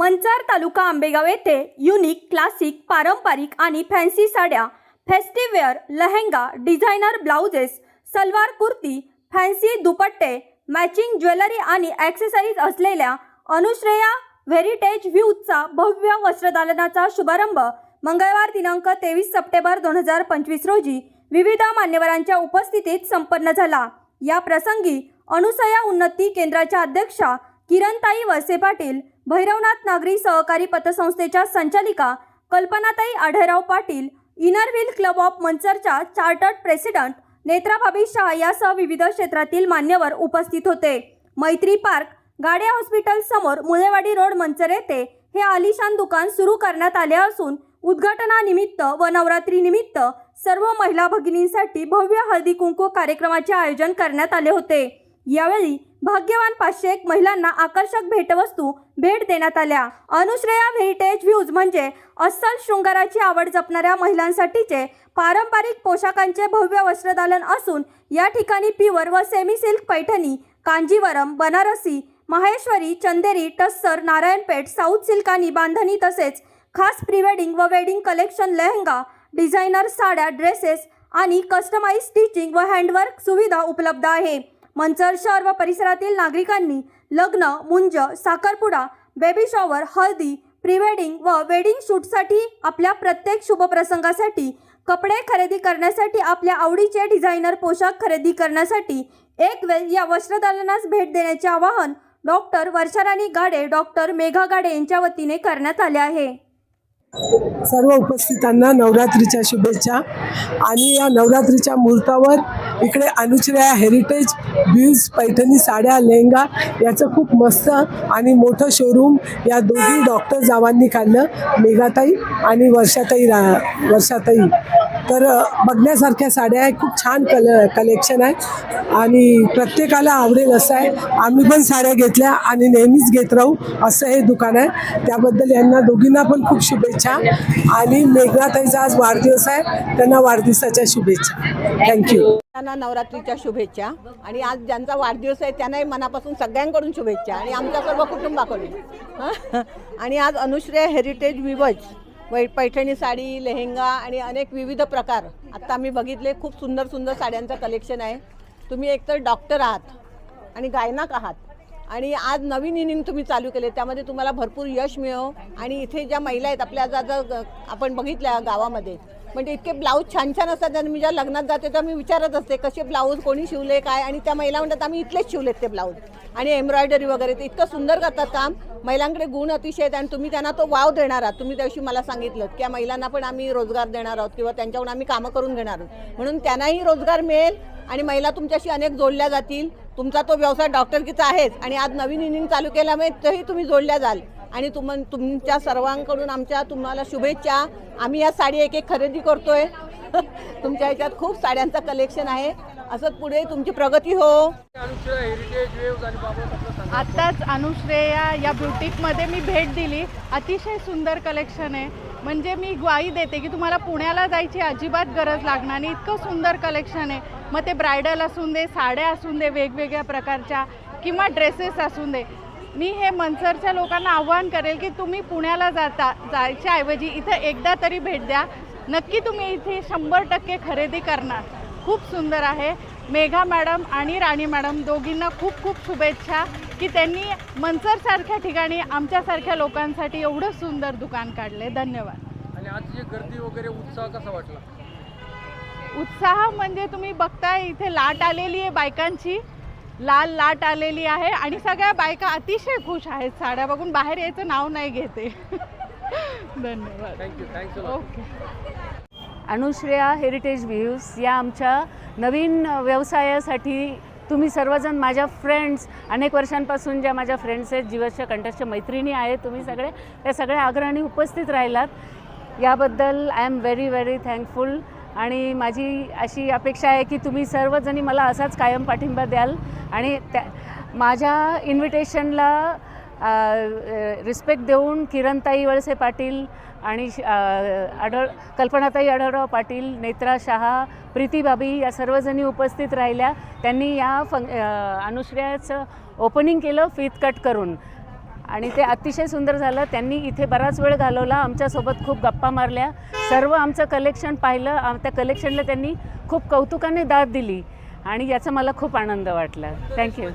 मंचार तालुका आंबेगाव येथे unique classic पारंपरिक आणि फॅन्सी साड्या festive wear lehenga designer blouses salwar kurti fancy दुपट्टे मॅचिंग ज्वेलरी आणि ॲक्सेसरीज असलेल्या अनुश्रेया व्हेरिटेज व्ह्यूजचा भव्य वस्त्रदालनाचा शुभारंभ मंगळवार दिनांक तेवीस सप्टेंबर दोन हजार पंचवीस रोजी विविध मान्यवरांच्या उपस्थितीत संपन्न झाला. या प्रसंगी अनुसया उन्नती केंद्राच्या अध्यक्षा किरणताई वळसे पाटील भैरवनाथ नागरी सहकारी पतसंस्थेच्या संचालिका कल्पनाताई Adhalrao Patil inner wheel club of मंचरच्या chartered president नेत्राभाबी शाह यासह विविध क्षेत्रातील मान्यवर उपस्थित होते. मैत्री पार्क गाड्या हॉस्पिटल समोर मुळेवाडी रोड मंचर येथे हे आलिशान दुकान सुरू करण्यात आले असून उद्घाटनानिमित्त व नवरात्रीनिमित्त सर्व महिला भगिनींसाठी भव्य हळदी कुंकू कार्यक्रमाचे आयोजन करण्यात आले होते. यावेळी भाग्यवान पाचशे एक महिलांना आकर्षक भेटवस्तू भेट देण्यात आल्या. अनुश्रेया व्हेरिटेज व्ह्यूज म्हणजे अस्सल शृंगाराची आवड जपणाऱ्या महिलांसाठीचे पारंपरिक पोशाखांचे भव्य वस्त्रदालन असून या ठिकाणी प्युअर व semi silk Paithani Kanjeevaram Banarasi Maheshwari Chanderi Tussar Narayanpeth south silk आणि बांधणी तसेच खास प्रीवेडिंग व वेडिंग कलेक्शन लेहंगा डिझायनर साड्या ड्रेसेस आणि कस्टमाइज स्टिचिंग व हँडवर्क सुविधा उपलब्ध आहे. मंचर शहर व परिसरातील नागरिकांनी लग्न मुंज साखरपुडा बेबी शॉवर हळदी प्रीवेडिंग व वेडिंग शूटसाठी आपल्या प्रत्येक शुभप्रसंगासाठी कपडे खरेदी करण्यासाठी आपल्या आवडीचे डिझायनर पोशाख खरेदी करण्यासाठी एक वेळ या वस्त्रदालनास भेट देण्याचे आवाहन डॉक्टर वर्षाराणी गाडे डॉक्टर मेघा गाडे यांच्या वतीने करण्यात आले आहे. सर्व उपस्थितांना नवरात्रीच्या शुभेच्छा. आणि या नवरात्रीच्या मुहूर्तावर इकडे अनुश्रेया हेरिटेज ब्यूज पैठणी साड्या लेहंगा याचं खूप मस्त आणि मोठं शोरूम या दोन्ही डॉक्टर जावांनी काढलं. मेघाताई आणि वर्षाताई रा वर्षाताई. तर बघण्यासारख्या साड्या आहे खूप छान कल कलेक्शन आहे. आणि प्रत्येकाला आवडेल असं आहे. आम्ही पण साड्या घेतल्या आणि नेहमीच घेत राहू असं हे दुकान आहे. त्याबद्दल यांना दोघींना पण खूप शुभेच्छा. आणि मेघनाताईचा आज वाढदिवस आहे. त्यांना वाढदिवसाच्या शुभेच्छा. थँक्यू त्यांना नवरात्रीच्या शुभेच्छा. आणि आज ज्यांचा वाढदिवस आहे त्यांनाही मनापासून सगळ्यांकडून शुभेच्छा. आणि आमच्या सर्व कुटुंबाकडून. आणि आज अनुश्रेय हेरिटेज विवज वै पैठणी साडी लेहंगा आणि अनेक विविध प्रकार. आत्ता आम्ही बघितले खूप सुंदर सुंदर साड्यांचं कलेक्शन आहे. तुम्ही एकतर डॉक्टर आहात आणि गायनाक आहात. आणि आज नवीन इनिंग तुम्ही चालू केले त्यामध्ये तुम्हाला भरपूर यश मिळो आणि इथे ज्या महिला आहेत आपल्या जा ग- आपण बघितल्या गावामध्ये म्हणजे इतके ब्लाऊज छान छान असतात. आणि मी ज्या लग्नात जाते तर मी विचारत असते कसे ब्लाऊज कोणी शिवले काय? आणि त्या महिला म्हणतात आम्ही इथलेच शिवलेत ते ब्लाऊज आणि एम्ब्रॉयडरी वगैरे ते इतकं सुंदर करतात काम. महिलांकडे गुण अतिशय आहेत आणि तुम्ही त्यांना तो वाव देणार आहात. तुम्ही त्याविषयी मला सांगितलं की या महिलांना पण आम्ही रोजगार देणार आहोत किंवा त्यांच्याकडून आम्ही कामं करून घेणार आहोत. म्हणून त्यांनाही रोजगार मिळेल आणि महिला तुमच्याशी अनेक जोडल्या जातील. तुमचा तो व्यवसाय डॉक्टरकीचा आहेच आणि आज नवीन इनिंग चालू केल्यामुळे तोही तुम्ही जोडल्या जाल. आणि तुम तुमच्या सर्वांकडून आमच्या तुम्हाला शुभेच्छा. आम्ही या साडी एक एक खरेदी करतोय. तुमच्या ह्याच्यात खूप साड्यांचं कलेक्शन आहे. असंच पुढे तुमची प्रगती हो. आत्ताच अनुश्रेया या ब्युटिकमध्ये मी भेट दिली. अतिशय सुंदर कलेक्शन आहे. म्हणजे मी ग्वाही देते की तुम्हाला पुण्याला जायची अजिबात गरज लागणार नाही. इतकं सुंदर कलेक्शन आहे. मग ते ब्रायडल असून दे साड्या असून दे वेगवेगळ्या प्रकारच्या किंवा ड्रेसेस असून दे. मी हे मनसरच्या लोकांना आव्हान करेल की तुम्ही पुण्याला जाता जायच्याऐवजी इथं एकदा तरी भेट द्या. नक्की तुम्ही इथे शंभर टक्के खरेदी करणार. खूप सुंदर आहे. मेघा मॅडम आणि राणी मॅडम दोघींना खूप खूप शुभेच्छा की त्यांनी मनसरसारख्या ठिकाणी आमच्यासारख्या लोकांसाठी एवढं सुंदर दुकान काढले. धन्यवाद. आणि आजची गर्दी वगैरे उत्साह कसा वाटला? उत्साह म्हणजे तुम्ही बघताय इथे लाट आलेली आहे बायकांची. लाल लाट आलेली आहे आणि सगळ्या बायका अतिशय खुश आहेत साड्या बघून. बाहेर यायचं नाव नाही घेते. धन्यवाद. Thank you thanks okay Anushreya heritage weaves या आमच्या नवीन व्यवसायासाठी तुम्ही सर्वजण माझ्या फ्रेंड्स अनेक वर्षांपासून ज्या माझ्या फ्रेंड्स आहेत जीवाच्या कंठस्थ मैत्रिणी आहेत तुम्ही सगळे त्या सगळ्या आग्रहाने उपस्थित राहिलात. याबद्दल I am very very thankful आणि माझी अशी अपेक्षा आहे की तुम्ही सर्वजणी मला असाच कायम पाठिंबा द्याल आणि त्या माझ्या इन्व्हिटेशनला रिस्पेक्ट देऊन किरणताई वळसे पाटील आणि श- आढळ कल्पनाताई आढळराव पाटील नेत्रा शहा प्रीतीबाबी या सर्वजणी उपस्थित राहिल्या. त्यांनी या फंग अनुश्रयाचं ओपनिंग केलं फीत कट करून. आणि ते अतिशय सुंदर झालं. त्यांनी इथे बराच वेळ घालवला. आमच्यासोबत खूप गप्पा मारल्या. सर्व आमचं कलेक्शन पाहिलं. त्या कलेक्शनला त्यांनी खूप कौतुकाने दाद दिली. आणि याचा मला खूप आनंद वाटला. थँक्यू